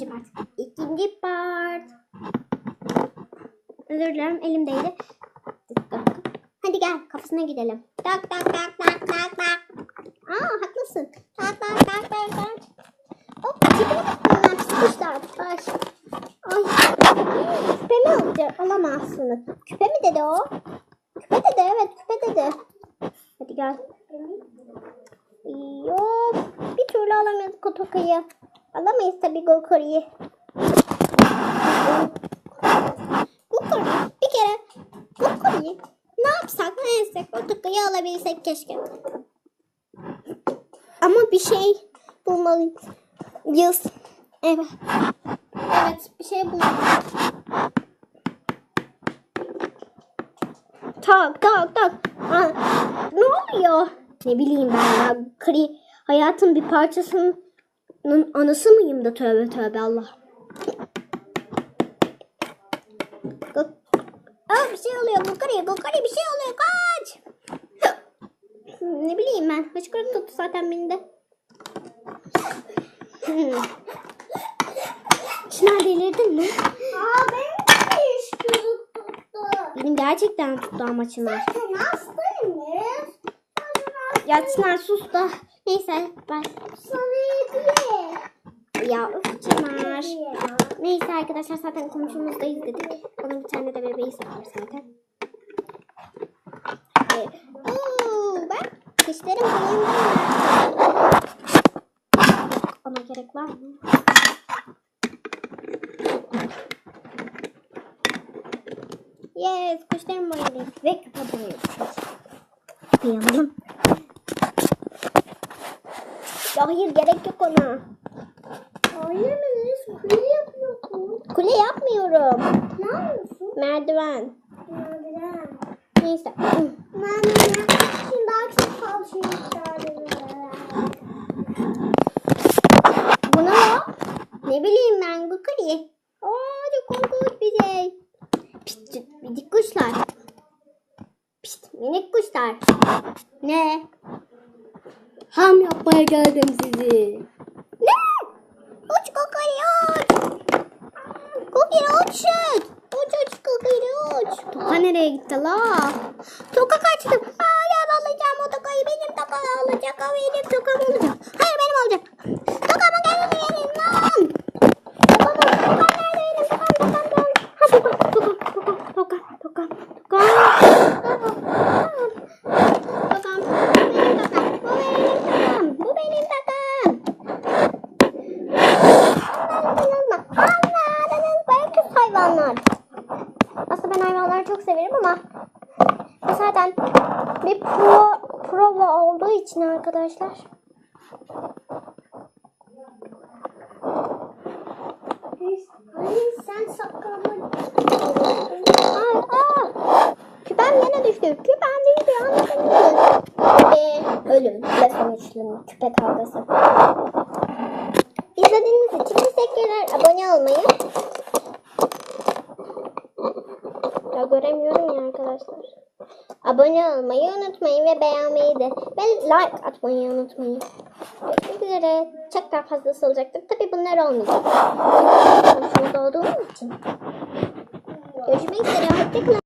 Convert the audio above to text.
ikinci part. İkinci part. Özür dilerim elimdeydi. Hadi gel kafasına gidelim. Tak tak tak tak tak tak. Aa haklısın. Tak tak tak tak tak. Hop bak bunlar sıkışlar. Ay. Ay. Küpe mi alacak? Alamazsınız. Küpe mi dedi o? Küpe dedi evet küpe dedi. Hadi gel. Yok. Bir türlü alamıyorduk o tokayı. Alamayız tabii Gokori'yi. Gokori bir kere Gokori'yi ne yapsak ne etsek o tokayı alabilsek keşke. Ama bir şey bulmalıyız. Evet. Evet bir şey bulmalıyız. Tak tak tak. Aa, ne oluyor? Ne bileyim ben ya. Kri hayatın bir parçasının anısı mıyım da tövbe tövbe Allah. Aa, bir şey oluyor Gokari. Gokari bir şey oluyor kaç. ne bileyim ben. Hıçkırık tuttu zaten beni de. Çınar delirdin mi? Aa benim de iş kızık tuttu. Benim gerçekten tuttu ama Çınar. Sen hastaymış. Ya Çınar sus da. Neyse ben. Sana hediye. Ya öf Çınar. Neyse arkadaşlar zaten komşumuzdayız dedik. Onun bir tane de bebeği var zaten. Ee, Oo, bak dişlerim boyunca. Ona gerek var mı? Yes, kuşlarım boyunca ve küpe boyunca. Kıyamam. Ya hayır gerek yok ona. Hayır? Kule yapıyorsun. Kule yapmıyorum. Ne yapıyorsun? Merdiven. Merdiven. Neyse. Merdiven. Şimdi daha çok fazla şey ihtiyacım Bu ne o? Ne bileyim ben bu kari. Aa çok korkunç bir şey. Pişt, minik kuşlar. Pişt, minik kuşlar. Ne? Ham yapmaya geldim sizi. Ne? Uç. Kokari uçun. Uç uç kokari uç. Toka nereye gitti la? Toka kaçtı. Aa ya alacağım o tokayı. Benim tokam olacak. O benim tokam olacak. Hayır benim olacak. Tokamı geri verin lan. Tokamı. Tokam nerede benim? Tokam tokam tokam. Ha tokam tokam tokam tokam tokam tokam. Tokam. Benim tokam. Bu benim tokam. Bu benim tokam. Anladınız mı? Anladınız mı? Kız hayvanlar. Aslında ben hayvanları çok severim ama bu zaten bir pro, prova olduğu için arkadaşlar. Sen sakalını Aa, aa. Küpem yine düştü. Küpem düştü. Mı? Ve ölüm ve sonuçlanır. Küpe kavgası. İzlediğiniz için teşekkürler. Abone olmayı. Ya göremiyorum ya arkadaşlar. Abone olmayı unutmayın ve beğenmeyi de. Ve like atmayı unutmayın. Görüşmek üzere. Çok daha fazlası olacaktır. Tabi bunlar olmayacak. Çünkü komşumuz olduğum için. Görüşmek üzere. Hoşçakalın.